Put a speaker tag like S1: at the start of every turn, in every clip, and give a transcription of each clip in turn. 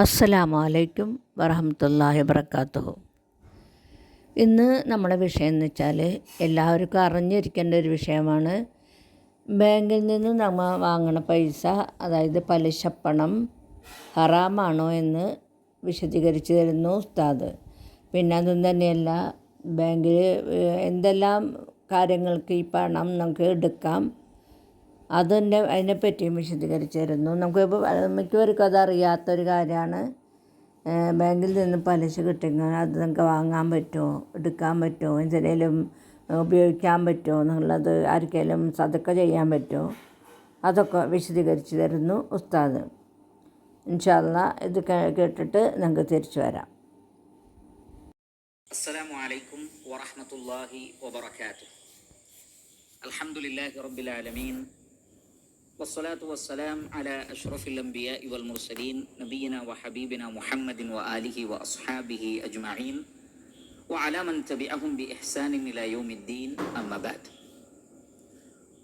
S1: അസ്സലാമു അലൈക്കും വറഹമത്തല്ലാഹി വബർക്കാത്തുഹു ഇന്ന് നമ്മളെ വിഷയം എന്ന് വെച്ചാൽ എല്ലാവർക്കും അറിഞ്ഞിരിക്കേണ്ട ഒരു വിഷയമാണ്. ബാങ്കിൽ നിന്ന് നമ്മൾ വാങ്ങണ പൈസ അതായത് പലിശപ്പണം ഹറാമാണോ എന്ന് വിശദീകരിച്ച് തരുന്നു ഉസ്താദ്. പിന്നെ അതും തന്നെയല്ല ബാങ്കിൽ എന്തെല്ലാം കാര്യങ്ങൾക്ക് ഈ പണം നമുക്ക് എടുക്കാം അതിന്റെ അതിനെപ്പറ്റിയും വിശദീകരിച്ചിരുന്നു. നമുക്ക് മിക്കവർക്കും അതറിയാത്തൊരു കാര്യമാണ്. ബാങ്കിൽ നിന്ന് പലിശ കിട്ടുന്ന അത് നിങ്ങൾക്ക് വാങ്ങാൻ പറ്റുമോ? എടുക്കാൻ പറ്റുമോ? എന്തിനേലും ഉപയോഗിക്കാൻ പറ്റുമോ? എന്നുള്ളത് ആർക്കെങ്കിലും സതക്ക ചെയ്യാൻ പറ്റുമോ? അതൊക്കെ വിശദീകരിച്ചു തരുന്നു ഉസ്താദ്. ഇൻഷാല്ല ഇത് കേട്ടിട്ട് നിങ്ങൾക്ക് തിരിച്ചു വരാം.
S2: അസ്സലാമു അലൈക്കും വറഹമത്തല്ലാഹി വബർക്കാത്തു അൽഹംദുലില്ലാഹി റബ്ബിൽ ആലമീൻ. لله رب العالمين والصلاة والسلام على أشرف الأنبياء والمرسلين نبينا وحبيبنا محمد وآله وأصحابه أجمعين وعلى من تبعهم بإحسان إلى يوم الدين أما بعد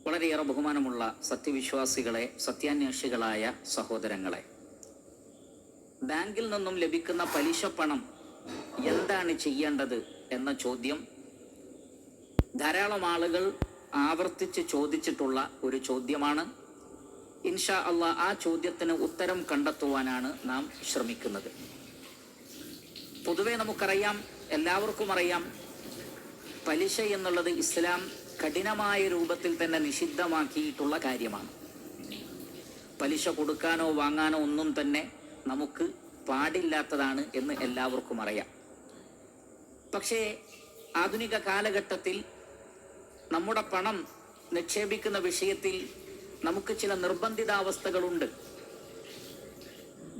S2: വളരെയേറെ ബഹുമാനമുള്ള സത്യവിശ്വാസികളെ സത്യാന്വേഷികളായ സഹോദരങ്ങളെ ബാങ്കിൽ നിന്നും ലഭിക്കുന്ന പലിശ പണം എന്താണ് ചെയ്യേണ്ടത് എന്ന ചോദ്യം ധാരാളം ആളുകൾ ആവർത്തിച്ച് ചോദിച്ചിട്ടുള്ള ഒരു ചോദ്യമാണ് ഇൻഷാ അല്ല ആ ചോദ്യത്തിന് ഉത്തരം കണ്ടെത്തുവാനാണ് നാം ശ്രമിക്കുന്നത്. പൊതുവെ നമുക്കറിയാം എല്ലാവർക്കും അറിയാം പലിശ എന്നുള്ളത് ഇസ്ലാം കഠിനമായ രൂപത്തിൽ തന്നെ നിഷിദ്ധമാക്കിയിട്ടുള്ള കാര്യമാണ്. പലിശ കൊടുക്കാനോ വാങ്ങാനോ ഒന്നും തന്നെ നമുക്ക് പാടില്ലാത്തതാണ് എന്ന് എല്ലാവർക്കും അറിയാം. പക്ഷേ ആധുനിക കാലഘട്ടത്തിൽ നമ്മുടെ പണം നിക്ഷേപിക്കുന്ന വിഷയത്തിൽ നമുക്ക് ചില നിർബന്ധിതാവസ്ഥകളുണ്ട്.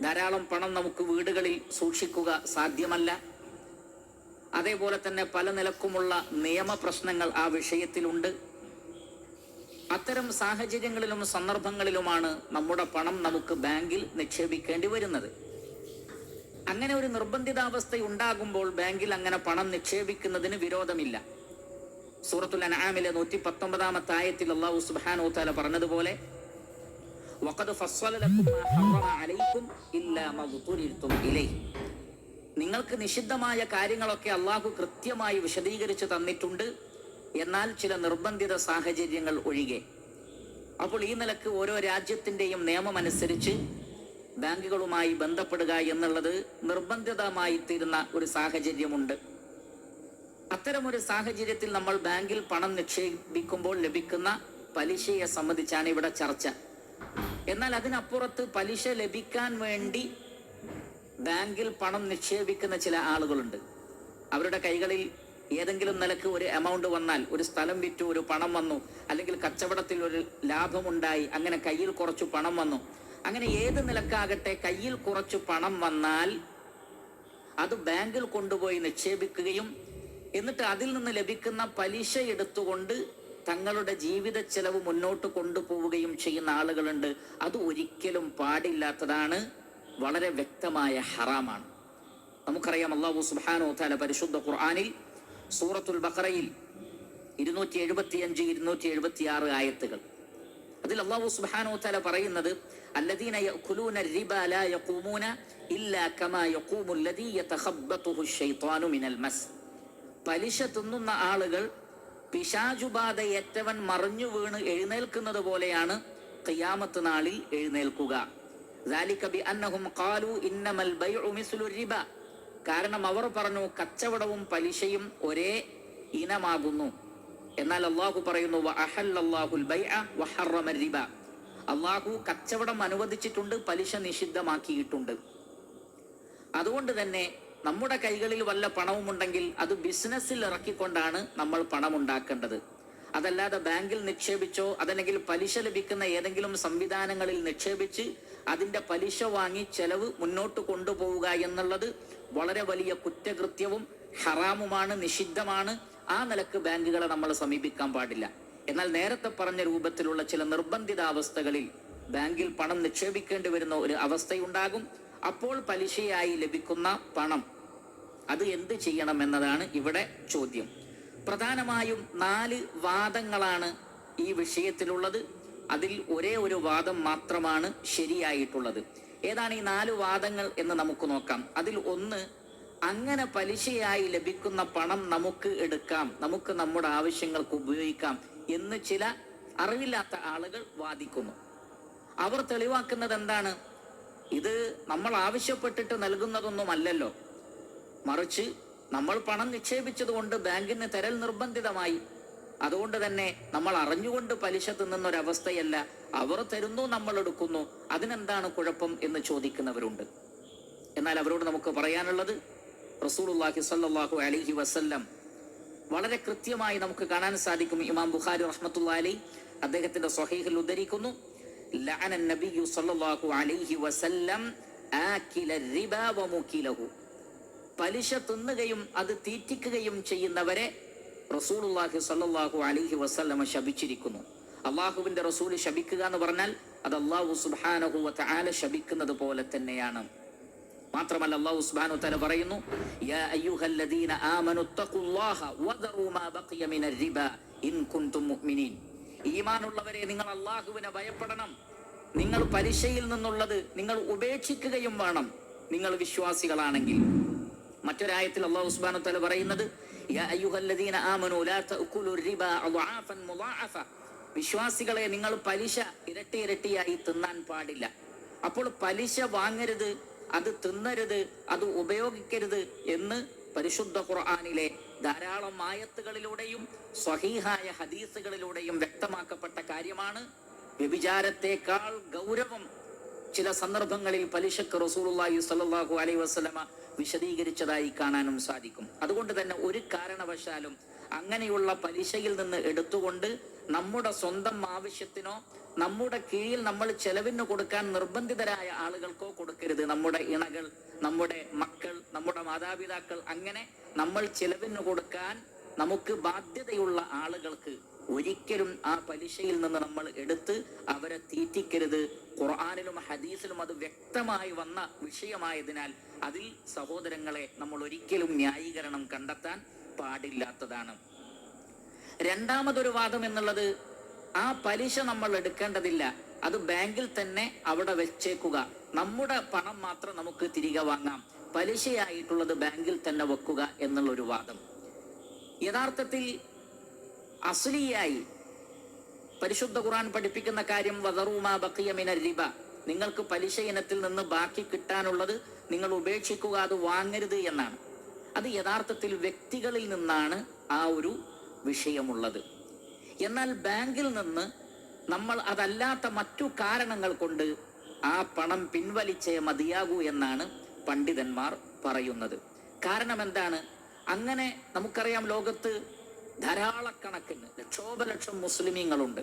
S2: ധാരാളം പണം നമുക്ക് വീടുകളിൽ സൂക്ഷിക്കുക സാധ്യമല്ല. അതേപോലെ തന്നെ പല നിലക്കുമുള്ള നിയമപ്രശ്നങ്ങൾ ആ വിഷയത്തിലുണ്ട്. അത്തരം സാഹചര്യങ്ങളിലും സന്ദർഭങ്ങളിലുമാണ് നമ്മുടെ പണം നമുക്ക് ബാങ്കിൽ നിക്ഷേപിക്കേണ്ടി വരുന്നത്. അങ്ങനെ ഒരു നിർബന്ധിതാവസ്ഥ ഉണ്ടാകുമ്പോൾ ബാങ്കിൽ അങ്ങനെ പണം നിക്ഷേപിക്കുന്നതിന് വിരോധമില്ല. സൂറത്തുൽ അനാമിലെ നൂറ്റി പത്തൊമ്പതാമത്തെ ആയത്തിൽ അള്ളാഹു സുബ്ഹാനഹു താല പറഞ്ഞതുപോലെ നിങ്ങൾക്ക് നിഷിദ്ധമായ കാര്യങ്ങളൊക്കെ അള്ളാഹു കൃത്യമായി വിശദീകരിച്ചു തന്നിട്ടുണ്ട്. എന്നാൽ ചില നിർബന്ധിത സാഹചര്യങ്ങൾ ഒഴികെ. അപ്പോൾ ഈ നിലയ്ക്ക് ഓരോ രാജ്യത്തിന്റെയും നിയമം അനുസരിച്ച് ബാങ്കുകളുമായി ബന്ധപ്പെടുക എന്നുള്ളത് നിർബന്ധിതമായി തീരുന്ന ഒരു സാഹചര്യമുണ്ട്. അത്തരമൊരു സാഹചര്യത്തിൽ നമ്മൾ ബാങ്കിൽ പണം നിക്ഷേപിക്കുമ്പോൾ ലഭിക്കുന്ന പലിശയെ സംബന്ധിച്ചാണ് ഇവിടെ ചർച്ച. എന്നാൽ അതിനപ്പുറത്ത് പലിശ ലഭിക്കാൻ വേണ്ടി ബാങ്കിൽ പണം നിക്ഷേപിക്കുന്ന ചില ആളുകളുണ്ട്. അവരുടെ കൈകളിൽ ഏതെങ്കിലും നിലയ്ക്ക് ഒരു എമൗണ്ട് വന്നാൽ ഒരു സ്ഥലം വിറ്റു ഒരു പണം വന്നു അല്ലെങ്കിൽ കച്ചവടത്തിൽ ഒരു ലാഭമുണ്ടായി അങ്ങനെ കയ്യിൽ കുറച്ചു പണം വന്നു അങ്ങനെ ഏത് നിലക്കാകട്ടെ കയ്യിൽ കുറച്ചു പണം വന്നാൽ അത് ബാങ്കിൽ കൊണ്ടുപോയി നിക്ഷേപിക്കുകയും എന്നിട്ട് അതിൽ നിന്ന് ലഭിക്കുന്ന പലിശ എടുത്തുകൊണ്ട് തങ്ങളുടെ ജീവിത ചെലവ് മുന്നോട്ട് കൊണ്ടുപോവുകയും ചെയ്യുന്ന ആളുകളുണ്ട് അത് ഒരിക്കലും പാടില്ലാത്തതാണ് വളരെ വ്യക്തമായ ഹറാമാണ് നമുക്കറിയാം അള്ളാഹു സുബാനോ താല പരിശുദ്ധ ഖുർആാനിൽ സൂറത്തുൽ ബഖറയിൽ ഇരുന്നൂറ്റി എഴുപത്തിയഞ്ച് ഇരുന്നൂറ്റി എഴുപത്തി ആറ് ആയത്തുകൾ അതിൽ അള്ളാഹു സുബ്ഹാനഹു തആല പറയുന്നത് അല്ലദീന യഅകുലൂന الربا لا يقومون إلا كما يقوم الذي يتخبطه الشيطان من المس പലിശ തിന്നുന്ന ആളുകൾ പിശാചുബാധയേറ്റവൻ മറിഞ്ഞു വീണ് എഴുന്നേൽക്കുന്നത് പോലെയാണ് കയ്യാമത്ത് നാളിൽ എഴുന്നേൽക്കുക. കാരണം അവർ പറഞ്ഞു കച്ചവടവും പലിശയും ഒരേ ഇനമാകുന്നു. എന്നാൽ അള്ളാഹു പറയുന്നു അള്ളാഹു കച്ചവടം അനുവദിച്ചിട്ടുണ്ട് പലിശ നിഷിദ്ധമാക്കിയിട്ടുണ്ട്. അതുകൊണ്ട് തന്നെ നമ്മുടെ കൈകളിൽ വല്ല പണവും ഉണ്ടെങ്കിൽ അത് ബിസിനസ്സിൽ ഇറക്കിക്കൊണ്ടാണ് നമ്മൾ പണം ഉണ്ടാക്കേണ്ടത് അതല്ലാതെ ബാങ്കിൽ നിക്ഷേപിച്ചോ അതല്ലെങ്കിൽ പലിശ ലഭിക്കുന്ന ഏതെങ്കിലും സംവിധാനങ്ങളിൽ നിക്ഷേപിച്ച് അതിന്റെ പലിശ വാങ്ങി ചെലവ് മുന്നോട്ട് കൊണ്ടുപോവുക എന്നുള്ളത് വളരെ വലിയ കുറ്റകൃത്യവും ഹറാമുമാണ് നിഷിദ്ധമാണ്. ആ നിലയ്ക്ക് ബാങ്കുകളെ നമ്മൾ സമീപിക്കാൻ പാടില്ല. എന്നാൽ നേരത്തെ പറഞ്ഞ രൂപത്തിലുള്ള ചില നിർബന്ധിതാവസ്ഥകളിൽ ബാങ്കിൽ പണം നിക്ഷേപിക്കേണ്ടി വരുന്ന ഒരു അവസ്ഥയുണ്ടാകും. അപ്പോൾ പലിശയായി ലഭിക്കുന്ന പണം അത് എന്ത് ചെയ്യണം എന്നതാണ് ഇവിടെ ചോദ്യം. പ്രധാനമായും നാല് വാദങ്ങളാണ് ഈ വിഷയത്തിലുള്ളത്. അതിൽ ഒരേ ഒരു വാദം മാത്രമാണ് ശരിയായിട്ടുള്ളത്. ഏതാണ് ഈ നാല് വാദങ്ങൾ എന്ന് നമുക്ക് നോക്കാം. അതിൽ ഒന്ന് അങ്ങനെ പലിശയായി ലഭിക്കുന്ന പണം നമുക്ക് എടുക്കാം. നമുക്ക് നമ്മുടെ ആവശ്യങ്ങൾക്ക് ഉപയോഗിക്കാം എന്ന് ചില അറിവില്ലാത്ത ആളുകൾ വാദിക്കുന്നു. അവർ തെളിവാക്കുന്നത് എന്താണ്? ഇത് നമ്മൾ ആവശ്യപ്പെട്ടിട്ട് നൽകുന്നതൊന്നുമല്ലല്ലോ. മറിച്ച് നമ്മൾ പണം നിക്ഷേപിച്ചതുകൊണ്ട് ബാങ്കിന് തരൽ നിർബന്ധിതമായി. അതുകൊണ്ട് തന്നെ നമ്മൾ അറിഞ്ഞുകൊണ്ട് പലിശ തിന്നുന്നൊരവസ്ഥയല്ല അവർ തരുന്നു നമ്മൾ എടുക്കുന്നു. അതിനെന്താണ് കുഴപ്പം എന്ന് ചോദിക്കുന്നവരുണ്ട്. എന്നാൽ അവരോട് നമുക്ക് പറയാനുള്ളത് റസൂലുള്ളാഹി സല്ലാഹു അലിഹി വസല്ലം വളരെ കൃത്യമായി നമുക്ക് കാണാൻ സാധിക്കും. ഇമാം ബുഖാരി റഹ്മത്തുള്ള അലി അദ്ദേഹത്തിന്റെ സ്വഹീഹിൽ ഉദ്ധരിക്കുന്നു. പലിശ തിന്നുകയും അത് തീറ്റിക്കുകയും ചെയ്യുന്നവരെ റസൂലുള്ളാഹി സല്ലാഹു അലൈഹി വസല്ലമ ശപിച്ചിരിക്കുന്നു. അള്ളാഹുവിന്റെ റസൂൽ ശപിക്കുക എന്ന് പറഞ്ഞാൽ അത് അള്ളാഹു സുബ്ഹാനഹു വ തആല ശപിക്കുന്നത് പോലെ തന്നെയാണ്. മാത്രമല്ല അല്ലാഹു സുബ്ഹാനഹു തല പറയുന്നു ആമനു തഖുല്ലാഹ വദറു മാ ബഖിയ മിനർ റിബ ഇൻ കുൻതും മുഅ്മിനീൻ. ഈമാനുള്ളവരെ നിങ്ങൾ അള്ളാഹുവിനെ ഭയപ്പെടണം. നിങ്ങൾ പലിശയിൽ നിന്നുള്ളത് നിങ്ങൾ ഉപേക്ഷിക്കുകയും വേണം. നിങ്ങൾ വിശ്വാസികളാണെങ്കിൽ. മറ്റൊരായത്തിൽ അള്ളാഹു സുബ്ഹാനഹു തല പറയുന്നത് വിശ്വാസികളെ നിങ്ങൾ പലിശ ഇരട്ടി ഇരട്ടിയായി തിന്നാൻ പാടില്ല. അപ്പോൾ പലിശ വാങ്ങരുത് അത് തിന്നരുത് അത് ഉപയോഗിക്കരുത് എന്ന് പരിശുദ്ധ ഖുർആാനിലെ ധാരാളം ആയത്തുകളിലൂടെയും സ്വഹീഹായ ഹദീസുകളിലൂടെയും വ്യക്തമാക്കപ്പെട്ട കാര്യമാണ്. വ്യഭിചാരത്തെക്കാൾ ഗൗരവം ചില സന്ദർഭങ്ങളിൽ പലിശക്ക് റസൂലുള്ളാഹി സ്വല്ലല്ലാഹു അലൈഹി വസല്ലമ വിശദീകരിച്ചതായി കാണാനും സാധിക്കും. അതുകൊണ്ട് തന്നെ ഒരു കാരണവശാലും അങ്ങനെയുള്ള പലിശയിൽ നിന്ന് എടുത്തുകൊണ്ട് നമ്മുടെ സ്വന്തം ആവശ്യത്തിനോ നമ്മുടെ കീഴിൽ നമ്മൾ ചെലവിന് കൊടുക്കാൻ നിർബന്ധിതരായ ആളുകൾക്കോ കൊടുക്കരുത്. നമ്മുടെ ഇണകൾ നമ്മുടെ മക്കൾ നമ്മുടെ മാതാപിതാക്കൾ അങ്ങനെ നമ്മൾ ചെലവിന് കൊടുക്കാൻ നമുക്ക് ബാധ്യതയുള്ള ആളുകൾക്ക് ഒരിക്കലും ആ പലിശയിൽ നിന്ന് നമ്മൾ എടുത്ത് അവരെ തീറ്റിക്കരുത്. ഖുർആാനിലും ഹദീസിലും അത് വ്യക്തമായി വന്ന വിഷയമായതിനാൽ അതിൽ സഹോദരങ്ങളെ നമ്മൾ ഒരിക്കലും ന്യായീകരണം കണ്ടെത്താൻ പാടില്ലാത്തതാണ്. രണ്ടാമതൊരു വാദം എന്നുള്ളത് ആ പലിശ നമ്മൾ എടുക്കേണ്ടതില്ല. അത് ബാങ്കിൽ തന്നെ അവിടെ വെച്ചേക്കുക. നമ്മുടെ പണം മാത്രം നമുക്ക് തിരികെ വാങ്ങാം. പലിശയായിട്ടുള്ളത് ബാങ്കിൽ തന്നെ വെക്കുക എന്നുള്ളൊരു വാദം. യഥാർത്ഥത്തിൽ അസുലിയായി പരിശുദ്ധ ഖുറാൻ പഠിപ്പിക്കുന്ന കാര്യം വദറൂമാ ബക്കിയമിന റിബ. നിങ്ങൾക്ക് പലിശ ഇനത്തിൽ നിന്ന് ബാക്കി കിട്ടാനുള്ളത് നിങ്ങൾ ഉപേക്ഷിക്കുക അത് വാങ്ങരുത് എന്നാണ്. അത് യഥാർത്ഥത്തിൽ വ്യക്തികളിൽ നിന്നാണ് ആ ഒരു വിഷയമുള്ളത്. എന്നാൽ ബാങ്കിൽ നിന്ന് നമ്മൾ അതല്ലാത്ത മറ്റു കാരണങ്ങൾ കൊണ്ട് ആ പണം പിൻവലിച്ചേ മതിയാകൂ എന്നാണ് പണ്ഡിതന്മാർ പറയുന്നത്. കാരണം എന്താണ്? അങ്ങനെ നമുക്കറിയാം ലോകത്ത് ധാരാളക്കണക്കിന് ലക്ഷോപലക്ഷം മുസ്ലിമീങ്ങളുണ്ട്.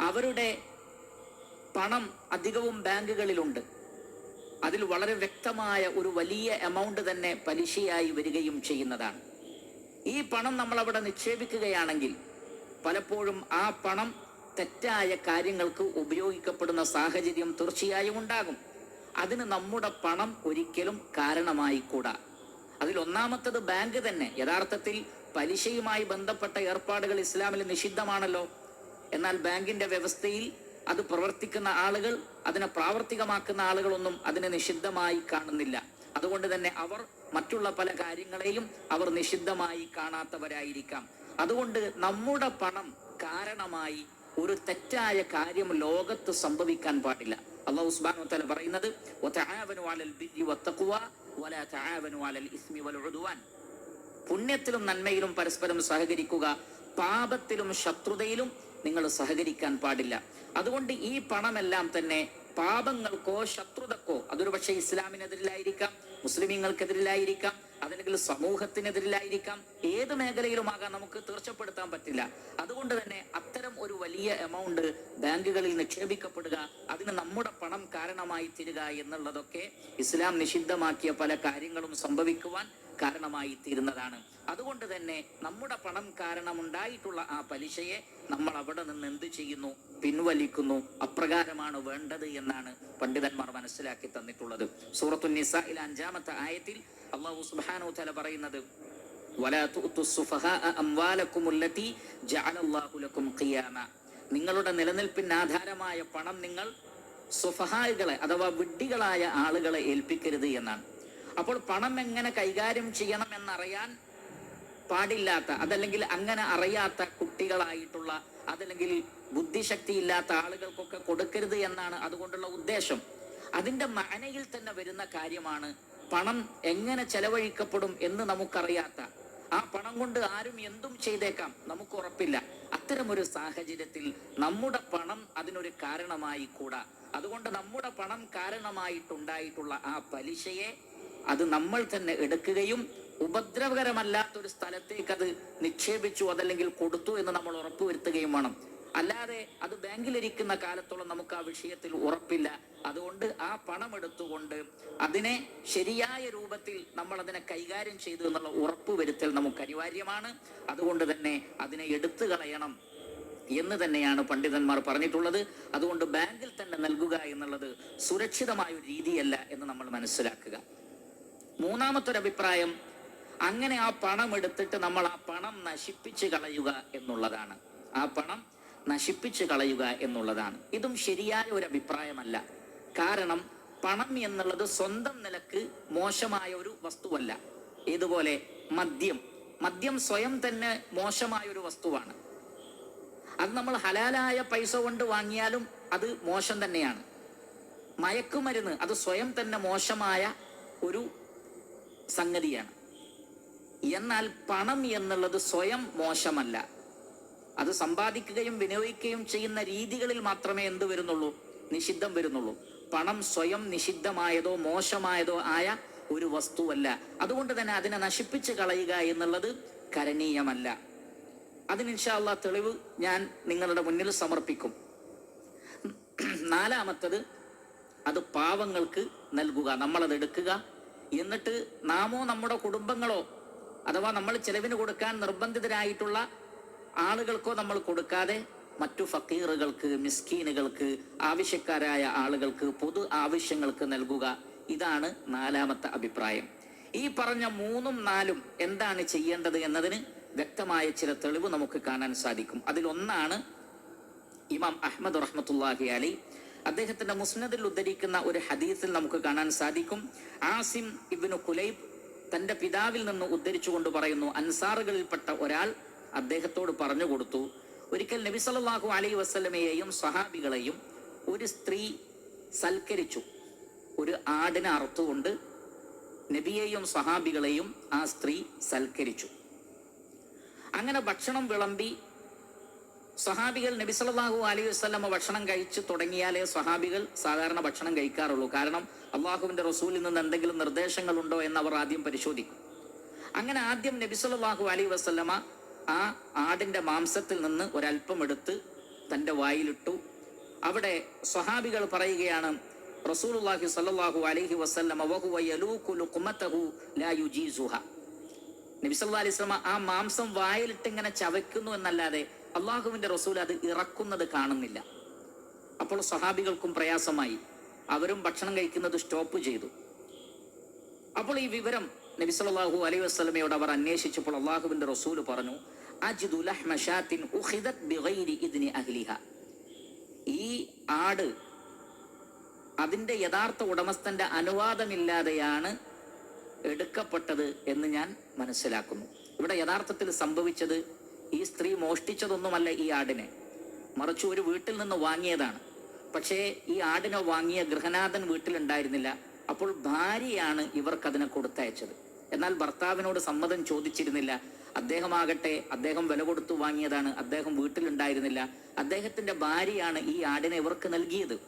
S2: അവരുടെ പണം അധികവും ബാങ്കുകളിലുണ്ട്. അതിൽ വളരെ വ്യക്തമായ ഒരു വലിയ എമൗണ്ട് തന്നെ പലിശയായി വരികയും ചെയ്യുന്നതാണ്. ഈ പണം നമ്മൾ അവിടെ നിക്ഷേപിക്കുകയാണെങ്കിൽ പലപ്പോഴും ആ പണം തെറ്റായ കാര്യങ്ങൾക്ക് ഉപയോഗിക്കപ്പെടുന്ന സാഹചര്യം തീർച്ചയായും ഉണ്ടാകും. അതിന് നമ്മുടെ പണം ഒരിക്കലും കാരണമായി കൂടാ അതിൽ ഒന്നാമത്തത് ബാങ്ക് തന്നെ. യഥാർത്ഥത്തിൽ പലിശയുമായി ബന്ധപ്പെട്ട ഏർപ്പാടുകൾ ഇസ്ലാമിൽ നിഷിദ്ധമാണല്ലോ. എന്നാൽ ബാങ്കിന്റെ വ്യവസ്ഥയിൽ അത് പ്രവർത്തിക്കുന്ന ആളുകൾ അതിനെ പ്രാവർത്തികമാക്കുന്ന ആളുകളൊന്നും അതിനെ നിഷിദ്ധമായി കാണുന്നില്ല. അതുകൊണ്ട് തന്നെ അവർ മറ്റുള്ള പല കാര്യങ്ങളെയും അവർ നിഷിദ്ധമായി കാണാത്തവരായിരിക്കാം. അതുകൊണ്ട് നമ്മുടെ പണം കാരണമായി ഒരു തെറ്റായ കാര്യം ലോകത്ത് സംഭവിക്കാൻ പാടില്ല. അള്ളാഹു സുബ്ഹാനഹു തല പറയുന്നത് പുണ്യത്തിലും നന്മയിലും പരസ്പരം സഹകരിക്കുക പാപത്തിലും ശത്രുതയിലും നിങ്ങൾ സഹകരിക്കാൻ പാടില്ല. അതുകൊണ്ട് ഈ പണമെല്ലാം തന്നെ പാപങ്ങൾക്കോ ശത്രുതക്കോ അതൊരു പക്ഷേ ഇസ്ലാമിനെതിരിലായിരിക്കാം മുസ്ലിമീങ്ങൾക്കെതിരിലായിരിക്കാം അതല്ലെങ്കിൽ സമൂഹത്തിനെതിരിലായിരിക്കാം. ഏത് മേഖലയിലുമാകാം നമുക്ക് തീർച്ചപ്പെടുത്താൻ പറ്റില്ല. അതുകൊണ്ട് തന്നെ അത്തരം ഒരു വലിയ എമൗണ്ട് ബാങ്കുകളിൽ നിക്ഷേപിക്കപ്പെടുക അതിന് നമ്മുടെ പണം കാരണമായി തീരുക എന്നുള്ളതൊക്കെ ഇസ്ലാം നിഷിദ്ധമാക്കിയ പല കാര്യങ്ങളും സംഭവിക്കുവാൻ കാരണമായി തീരുന്നതാണ്. അതുകൊണ്ട് തന്നെ നമ്മുടെ പണം കാരണമുണ്ടായിട്ടുള്ള ആ പലിശയെ നമ്മൾ അവിടെ നിന്ന് എന്ത് ചെയ്യുന്നു? പിൻവലിക്കുന്നു. അപ്രകാരമാണ് വേണ്ടത് എന്നാണ് പണ്ഡിതന്മാർ മനസ്സിലാക്കി തന്നിട്ടുള്ളത്. സൂറത്തുനിസയിൽ അഞ്ചാമത്തെ ആയത്തിൽ അള്ളാഹു സുബ്ഹാനഹു തആല പറയുന്നത് നിങ്ങളുടെ നിലനിൽപ്പിന് ആധാരമായ പണം നിങ്ങൾ സുഫഹായികളെ അഥവാ വിഡ്ഢികളായ ആളുകളെ ഏൽപ്പിക്കരുത് എന്നാണ്. അപ്പോൾ പണം എങ്ങനെ കൈകാര്യം ചെയ്യണം എന്നറിയാൻ പാടില്ലാത്ത അതല്ലെങ്കിൽ അങ്ങനെ അറിയാത്ത കുട്ടികളായിട്ടുള്ള അതല്ലെങ്കിൽ ബുദ്ധിശക്തി ഇല്ലാത്ത ആളുകൾക്കൊക്കെ കൊടുക്കരുത് എന്നാണ് അതുകൊണ്ടുള്ള ഉദ്ദേശം. അതിന്റെ മനയിൽ തന്നെ വരുന്ന കാര്യമാണ് പണം എങ്ങനെ ചെലവഴിക്കപ്പെടും എന്ന് നമുക്കറിയാത്ത ആ പണം കൊണ്ട് ആരും എന്തും ചെയ്തേക്കാം നമുക്ക് ഉറപ്പില്ല. അത്തരമൊരു സാഹചര്യത്തിൽ നമ്മുടെ പണം അതിനൊരു കാരണമായി കൂടാ. അതുകൊണ്ട് നമ്മുടെ പണം കാരണമായിട്ടുണ്ടായിട്ടുള്ള ആ പലിശയെ അത് നമ്മൾ തന്നെ എടുക്കുകയും ഉപദ്രവകരമല്ലാത്തൊരു സ്ഥലത്തേക്ക് അത് നിക്ഷേപിച്ചു അതല്ലെങ്കിൽ കൊടുത്തു എന്ന് നമ്മൾ ഉറപ്പുവരുത്തുകയും വേണം. അല്ലാതെ അത് ബാങ്കിലിരിക്കുന്ന കാലത്തോളം നമുക്ക് ആ വിഷയത്തിൽ ഉറപ്പില്ല. അതുകൊണ്ട് ആ പണം എടുത്തുകൊണ്ട് അതിനെ ശരിയായ രൂപത്തിൽ നമ്മൾ അതിനെ കൈകാര്യം ചെയ്തു എന്നുള്ള ഉറപ്പ് വരുത്തൽ നമുക്ക് അനിവാര്യമാണ്. അതുകൊണ്ട് തന്നെ അതിനെ എടുത്തു കളയണം എന്ന് തന്നെയാണ് പണ്ഡിതന്മാർ പറഞ്ഞിട്ടുള്ളത്. അതുകൊണ്ട് ബാങ്കിൽ തന്നെ നൽകുക എന്നുള്ളത് സുരക്ഷിതമായ ഒരു രീതിയല്ല എന്ന് നമ്മൾ മനസ്സിലാക്കുക. മൂന്നാമത്തെ ഒരു അഭിപ്രായം അങ്ങനെ ആ പണം എടുത്തിട്ട് നമ്മൾ ആ പണം നശിപ്പിച്ച് കളയുക എന്നുള്ളതാണ്. ആ പണം നശിപ്പിച്ച് കളയുക എന്നുള്ളതാണ്. ഇതും ശരിയായ ഒരു അഭിപ്രായമല്ല. കാരണം പണം എന്നുള്ളത് സ്വന്തം നിലയ്ക്ക് മോശമായ ഒരു വസ്തുവല്ല. ഇതുപോലെ മദ്യം. മദ്യം സ്വയം തന്നെ മോശമായ ഒരു വസ്തുവാണ്. അത് നമ്മൾ ഹലാലായ പൈസ കൊണ്ട് വാങ്ങിയാലും അത് മോശം തന്നെയാണ്. മയക്കുമരുന്ന് അത് സ്വയം തന്നെ മോശമായ ഒരു സംഗതിയാണ്. എന്നാൽ പണം എന്നുള്ളത് സ്വയം മോശമല്ല. അത് സമ്പാദിക്കുകയും വിനിയോഗിക്കുകയും ചെയ്യുന്ന രീതികളിൽ മാത്രമേ എന്ത് വരുന്നുള്ളൂ? നിഷിദ്ധം വരുന്നുള്ളൂ. പണം സ്വയം നിഷിദ്ധമായതോ മോശമായതോ ആയ ഒരു വസ്തുവല്ല. അതുകൊണ്ട് തന്നെ അതിനെ നശിപ്പിച്ച് കളയുക എന്നുള്ളത് കരണീയമല്ല. അതിന് ഇൻഷാല്ല തെളിവ് ഞാൻ നിങ്ങളുടെ മുന്നിൽ സമർപ്പിക്കും. നാലാമത്തത് അത് പാവങ്ങൾക്ക് നൽകുക നമ്മളത് എടുക്കുക. എന്നിട്ട് നാമോ നമ്മുടെ കുടുംബങ്ങളോ അഥവാ നമ്മൾ ചെലവിന് കൊടുക്കാൻ നിർബന്ധിതരായിട്ടുള്ള ആളുകൾക്കോ നമ്മൾ കൊടുക്കാതെ മറ്റു ഫക്കീറുകൾക്ക് മിസ്കീനുകൾക്ക് ആവശ്യക്കാരായ ആളുകൾക്ക് പൊതു ആവശ്യങ്ങൾക്ക് നൽകുക. ഇതാണ് നാലാമത്തെ അഭിപ്രായം. ഈ പറഞ്ഞ മൂന്നും നാലും എന്താണ് ചെയ്യേണ്ടത് എന്നതിന് വ്യക്തമായ ചില തെളിവ് നമുക്ക് കാണാൻ സാധിക്കും. അതിലൊന്നാണ് ഇമാം അഹമ്മദ് റഹ്മത്തുല്ലാഹി അലി. അദ്ദേഹത്തിന്റെ മുസ്നദിൽ ഉദ്ധരിക്കുന്ന ഒരു ഹദീസിൽ നമുക്ക് കാണാൻ സാധിക്കും. ആസിം ഇബ്നു കുലൈബ് തന്റെ പിതാവിൽ നിന്ന് ഉദ്ധരിച്ചുകൊണ്ട് പറയുന്നു അൻസാറുകളിൽപ്പെട്ട ഒരാൾ അദ്ദേഹത്തോട് പറഞ്ഞു കൊടുത്തു ഒരിക്കൽ നബി സല്ലാഹു അലൈ വസ്ലമയെയും സഹാബികളെയും ഒരു സ്ത്രീ സൽക്കരിച്ചു. ഒരു ആടിനെ അറുത്തുകൊണ്ട് നബിയെയും സഹാബികളെയും ആ സ്ത്രീ സൽക്കരിച്ചു. അങ്ങനെ ഭക്ഷണം വിളമ്പി സഹാബികൾ നബി സല്ലാഹു അലൈഹി വസല്ലമ ഭക്ഷണം കഴിച്ചു തുടങ്ങിയാലേ സഹാബികൾ സാധാരണ ഭക്ഷണം കഴിക്കാറുള്ളൂ. കാരണം അള്ളാഹുവിന്റെ റസൂലിൽ നിന്ന് എന്തെങ്കിലും നിർദ്ദേശങ്ങളുണ്ടോ എന്ന് അവർ ആദ്യം പരിശോധിക്കും. അങ്ങനെ ആദ്യം നബി സല്ലല്ലാഹു അലൈഹി വസല്ലമ ആ ആടിന്റെ മാംസത്തിൽ നിന്ന് ഒരല്പം എടുത്ത് തന്റെ വായിലിട്ടു. അവിടെ സ്വഹാബികൾ പറയുകയാണ് റസൂലുള്ളാഹി സ്വല്ലല്ലാഹു അലൈഹി വസല്ലം വഹുവ യലൂകു ലുഖ്മതഹു ലാ യുജീസുഹ. നബി സല്ലല്ലാഹു അലൈഹി ആ മാംസം വായിലിട്ട് ഇങ്ങനെ ചവയ്ക്കുന്നു എന്നല്ലാതെ അള്ളാഹുവിന്റെ റസൂൽ അത് ഇറക്കുന്നത് കാണുന്നില്ല. അപ്പോൾ സ്വഹാബികൾക്കും പ്രയാസമായി. അവരും ഭക്ഷണം കഴിക്കുന്നത് സ്റ്റോപ്പ് ചെയ്തു. അപ്പോൾ ഈ വിവരം നബി അലൈഹി വസല്ലമയോട് അവർ അന്വേഷിച്ചപ്പോൾ അള്ളാഹുവിന്റെ റസൂൽ പറഞ്ഞു ഈ ആട് അതിന്റെ യഥാർത്ഥ ഉടമസ്ഥന്റെ അനുവാദമില്ലാതെയാണ് എടുക്കപ്പെട്ടത് എന്ന് ഞാൻ മനസ്സിലാക്കുന്നു. ഇവിടെ യഥാർത്ഥത്തിൽ സംഭവിച്ചത് ഈ സ്ത്രീ മോഷ്ടിച്ചതൊന്നുമല്ല ഈ ആടിനെ. മറിച്ച് ഒരു വീട്ടിൽ നിന്ന് വാങ്ങിയതാണ്. പക്ഷേ ഈ ആടിനെ വാങ്ങിയ ഗൃഹനാഥൻ വീട്ടിലുണ്ടായിരുന്നില്ല. അപ്പോൾ ഭാര്യയാണ് ഇവർക്കതിനെ കൊടുത്തയച്ചത്. എന്നാൽ ഭർത്താവിനോട് സമ്മതം ചോദിച്ചിരുന്നില്ല. അദ്ദേഹമാകട്ടെ അദ്ദേഹം വില കൊടുത്തു വാങ്ങിയതാണ്. അദ്ദേഹം വീട്ടിലുണ്ടായിരുന്നില്ല. അദ്ദേഹത്തിന്റെ ഭാര്യയാണ് ഈ ആടിനെ ഇവർക്ക് നൽകിയത്.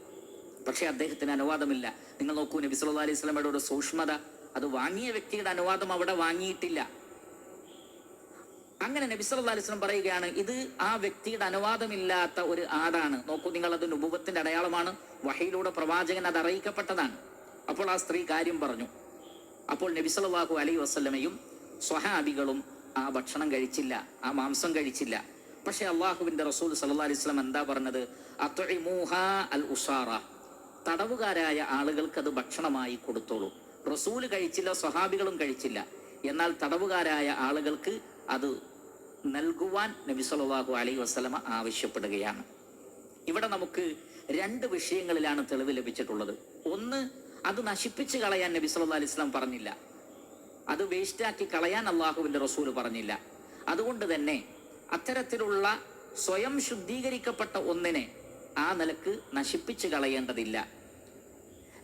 S2: പക്ഷെ അദ്ദേഹത്തിന് അനുവാദമില്ല. നിങ്ങൾ നോക്കൂ നബി സല്ലാ അലൈഹി സ്വലമയുടെ ഒരു സൂക്ഷ്മത. അത് വാങ്ങിയ വ്യക്തിയുടെ അനുവാദം അവിടെ വാങ്ങിയിട്ടില്ല. അങ്ങനെ നബി സല്ലാ അലൈഹി സ്വലം പറയുകയാണ് ഇത് ആ വ്യക്തിയുടെ അനുവാദമില്ലാത്ത ഒരു ആടാണ്. നോക്കൂ നിങ്ങൾ അത് നുബുവത്തിന്റെ അടയാളമാണ്. വഹയിലൂടെ പ്രവാചകൻ അത് അറിയിക്കപ്പെട്ടതാണ്. അപ്പോൾ ആ സ്ത്രീ കാര്യം പറഞ്ഞു. അപ്പോൾ നബി സല്ലല്ലാഹു അലൈഹി വസല്ലമയും സ്വഹാബികളും ആ ഭക്ഷണം കഴിച്ചില്ല ആ മാംസം കഴിച്ചില്ല. പക്ഷെ അള്ളാഹുവിന്റെ റസൂൽ സല്ലാ അലൈഹി വസല്ലം എന്താ പറഞ്ഞത്? അൽ തടവുകാരായ ആളുകൾക്ക് അത് ഭക്ഷണമായി കൊടുത്തോളൂ. റസൂൽ കഴിച്ചില്ല സ്വഹാബികളും കഴിച്ചില്ല. എന്നാൽ തടവുകാരായ ആളുകൾക്ക് അത് നൽകുവാൻ നബി സല്ലല്ലാഹു അലൈഹി വസ്ലമ ആവശ്യപ്പെടുകയാണ്. ഇവിടെ നമുക്ക് രണ്ട് വിഷയങ്ങളിലാണ് തെളിവ് ലഭിച്ചിട്ടുള്ളത്. ഒന്ന് അത് നശിപ്പിച്ചു കളയാൻ നബി സല്ലാ അലൈഹി വസല്ലം പറഞ്ഞില്ല. അത് വേസ്റ്റാക്കി കളയാൻ അള്ളാഹുവിന്റെ റസൂൽ പറഞ്ഞില്ല. അതുകൊണ്ട് തന്നെ അത്തരത്തിലുള്ള സ്വയം ശുദ്ധീകരിക്കപ്പെട്ട ഒന്നിനെ ആ നിലയ്ക്ക് നശിപ്പിച്ച് കളയേണ്ടതില്ല.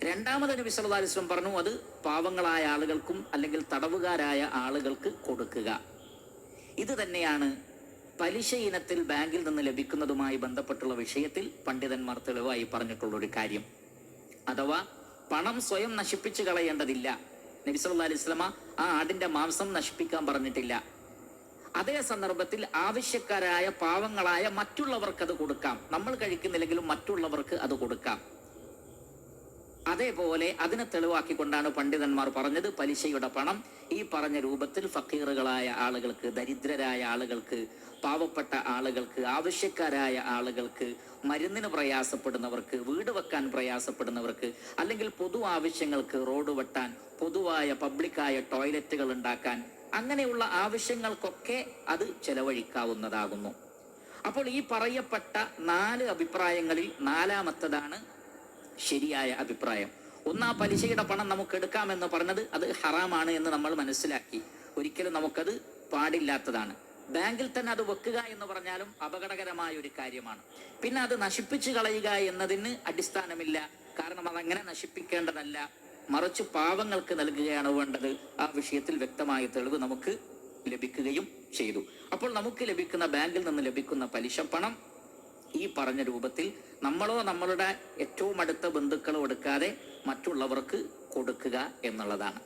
S2: രണ്ടാമത് നബി സല്ലാ അലിസ്ലം പറഞ്ഞു അത് പാവങ്ങളായ ആളുകൾക്കും അല്ലെങ്കിൽ തടവുകാരായ ആളുകൾക്ക് കൊടുക്കുക. ഇത് തന്നെയാണ് പലിശ ഇനത്തിൽ ബാങ്കിൽ നിന്ന് ലഭിക്കുന്നതുമായി ബന്ധപ്പെട്ടുള്ള വിഷയത്തിൽ പണ്ഡിതന്മാർ തെളിവായി പറഞ്ഞിട്ടുള്ള ഒരു കാര്യം. അഥവാ പണം സ്വയം നശിപ്പിച്ചു കളയേണ്ടതില്ല. നബി സല്ലല്ലാഹു അലൈഹി വസല്ലമ ആ ആടിന്റെ മാംസം നശിപ്പിക്കാൻ പറഞ്ഞിട്ടില്ല. അതേ സന്ദർഭത്തിൽ ആവശ്യക്കാരായ പാവങ്ങളായ മറ്റുള്ളവർക്ക് അത് കൊടുക്കാം. നമ്മൾ കഴിക്കുന്നില്ലെങ്കിലും മറ്റുള്ളവർക്ക് അത് കൊടുക്കാം. അതേപോലെ അതിനെ തെളിവാക്കിക്കൊണ്ടാണ് പണ്ഡിതന്മാർ പറഞ്ഞത് പലിശയുടെ പണം. ഈ പറഞ്ഞ രൂപത്തിൽ ഫക്കീറുകളായ ആളുകൾക്ക് ദരിദ്രരായ ആളുകൾക്ക് പാവപ്പെട്ട ആളുകൾക്ക് ആവശ്യക്കാരായ ആളുകൾക്ക് മരുന്നിന് പ്രയാസപ്പെടുന്നവർക്ക് വീട് വെക്കാൻ പ്രയാസപ്പെടുന്നവർക്ക് അല്ലെങ്കിൽ പൊതു ആവശ്യങ്ങൾക്ക് റോഡ് വെട്ടാൻ പൊതുവായ പബ്ലിക്കായ ടോയ്ലറ്റുകൾ ഉണ്ടാക്കാൻ അങ്ങനെയുള്ള ആവശ്യങ്ങൾക്കൊക്കെ അത് ചെലവഴിക്കാവുന്നതാകുന്നു. അപ്പോൾ ഈ പറയപ്പെട്ട നാല് അഭിപ്രായങ്ങളിൽ നാലാമത്തതാണ് ശരിയായ അഭിപ്രായം. ഒന്നാ പലിശയുടെ പണം നമുക്ക് എടുക്കാമെന്ന് പറഞ്ഞത് അത് ഹറാമാണ് എന്ന് നമ്മൾ മനസ്സിലാക്കി. ഒരിക്കലും നമുക്കത് പാടില്ലാത്തതാണ്. ബാങ്കിൽ തന്നെ അത് വെക്കുക എന്ന് പറഞ്ഞാലും അപകടകരമായ ഒരു കാര്യമാണ്. പിന്നെ അത് നശിപ്പിച്ചു കളയുക എന്നതിന് അടിസ്ഥാനമില്ല. കാരണം അതങ്ങനെ നശിപ്പിക്കേണ്ടതല്ല. മറിച്ച് പാവങ്ങൾക്ക് നൽകുകയാണ് വേണ്ടത്. ആ വിഷയത്തിൽ വ്യക്തമായ തെളിവ് നമുക്ക് ലഭിക്കുകയും ചെയ്തു. അപ്പോൾ നമുക്ക് ലഭിക്കുന്ന ബാങ്കിൽ നിന്ന് ലഭിക്കുന്ന പലിശ പണം ഈ പറഞ്ഞ രൂപത്തിൽ നമ്മളോ നമ്മളുടെ ഏറ്റവും അടുത്ത ബന്ധുക്കളോ എടുക്കാതെ മറ്റുള്ളവർക്ക് കൊടുക്കുക എന്നുള്ളതാണ്.